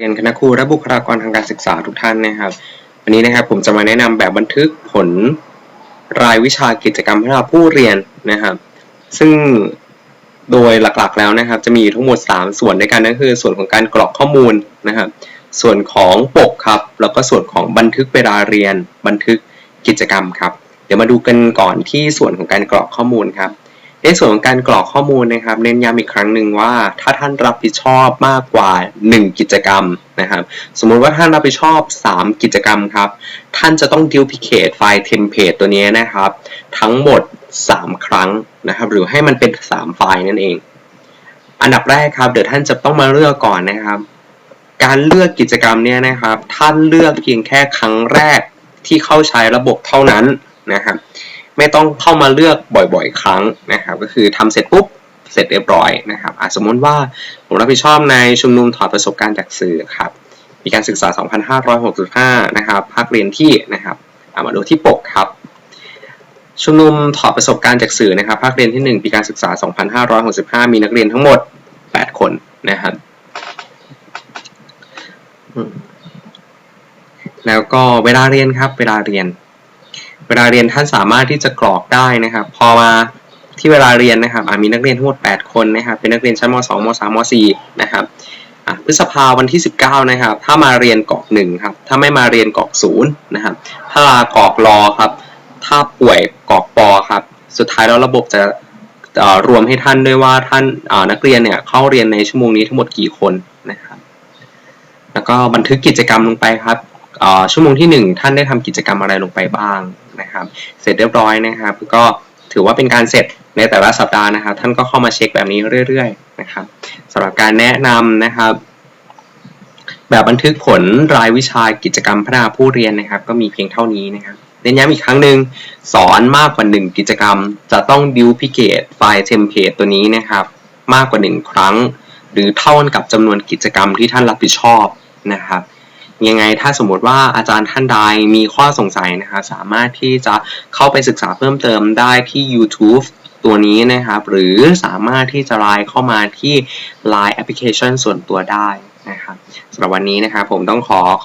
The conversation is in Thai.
เรียนคณะครูและบุคลากรทางการศึกษาทุกท่านนะครับวันนี้นะครับผมจะมาแนะนำแบบบันทึกผลรายวิชากิจกรรมพัฒนาผู้เรียนนะครับ ซึ่งโดยหลักๆแล้วนะครับ จะมีอยู่ทั้งหมด 3 ส่วนด้วยกันนั่นคือ ส่วนของการกรอกข้อมูลนะครับ ส่วนของปกครับ แล้วก็ส่วนของบันทึกเวลาเรียน บันทึกกิจกรรมครับ เดี๋ยวมาดูกันก่อนที่ส่วนของการกรอกข้อมูลครับ ในส่วนของการกรอกข้อมูลนะครับ เน้นย้ำอีกครั้งหนึ่งว่า ถ้าท่านรับผิดชอบมากกว่า 1 กิจกรรมนะครับ สมมุติว่าท่านรับผิดชอบ 3 กิจกรรมครับ ท่านจะต้อง duplicate ไฟล์เทมเพลตตัวนี้นะครับ ทั้งหมด 3 ครั้งนะครับ หรือให้มันเป็น 3 ไฟล์นั่นเอง อันดับแรกครับ เดี๋ยวท่านจะต้องมาเลือกก่อนนะครับ การเลือกกิจกรรมเนี่ยนะครับ ท่านเลือกเพียงแค่ครั้งแรกที่เข้าใช้ระบบเท่านั้นนะครับ ไม่ต้องเข้ามาเลือกบ่อยๆ ครั้งนะครับ ก็คือทำเสร็จปุ๊บเสร็จเรียบร้อยนะครับสมมติว่าผมรับผิดชอบในชุมนุมถอดประสบการณ์จากสื่อครับมีการศึกษา 2565 นะครับภาคเรียนที่นะครับมาดูที่ปกครับ ชุมนุมถอดประสบการณ์จากสื่อนะครับภาคเรียนที่ 1 ปีการศึกษา 2565 มีนักเรียนทั้งหมด 8 คนนะครับแล้วก็เวลาเรียนครับเวลาเรียน เวลาเรียนท่านสามารถที่จะกรอกได้นะครับ พอมาที่เวลาเรียนนะครับอะมีนักเรียนทั้งหมด 8 คนนะครับ เป็นนักเรียนชั้นม 2 ม 3 ม 4 นะครับอะพฤษภาวันที่ 19 นะครับ ถ้ามาเรียนกรอก1ครับ ถ้าไม่มาเรียนกรอก0นะครับ ถ้าลากรอกรอครับ ถ้าป่วยกรอกปอครับ สุดท้ายแล้วระบบจะเอ่อรวมให้ท่านด้วยว่าท่านอ่อนักเรียนเนี่ยเข้าเรียนในชั่วโมงนี้ทั้งหมดกี่คนนะครับ แล้วก็บันทึกกิจกรรมลงไปครับ ชั่วโมงที่ 1 ท่านได้ทำกิจกรรมอะไรลงไปบ้างนะครับ เสร็จเรียบร้อยนะครับ ก็ถือว่าเป็นการเสร็จในแต่ละสัปดาห์นะครับ ท่านก็เข้ามาเช็คแบบนี้เรื่อยๆนะครับสำหรับการแนะนำนะครับ แบบบันทึกผลรายวิชากิจกรรมพัฒนาผู้เรียนนะครับ ก็มีเพียงเท่านี้นะครับเน้นย้ำอีกครั้งหนึ่งสอนมากกว่า 1 กิจกรรม จะต้อง duplicate ไฟล์ template ตัวนี้นะครับ มากกว่า 1 ครั้ง หรือเท่ากับจำนวนกิจกรรมที่ท่านรับผิดชอบนะครับ ยังไงถ้าสมมติว่าอาจารย์ท่านใดมีข้อสงสัยนะคะสามารถที่จะเข้าไปศึกษาเพิ่มเติมได้ที่ YouTube ตัวนี้นะครับหรือสามารถที่จะไลน์เข้ามาที่ Line Application ส่วนตัวได้นะครับสำหรับวันนี้นะครับผมต้องขอ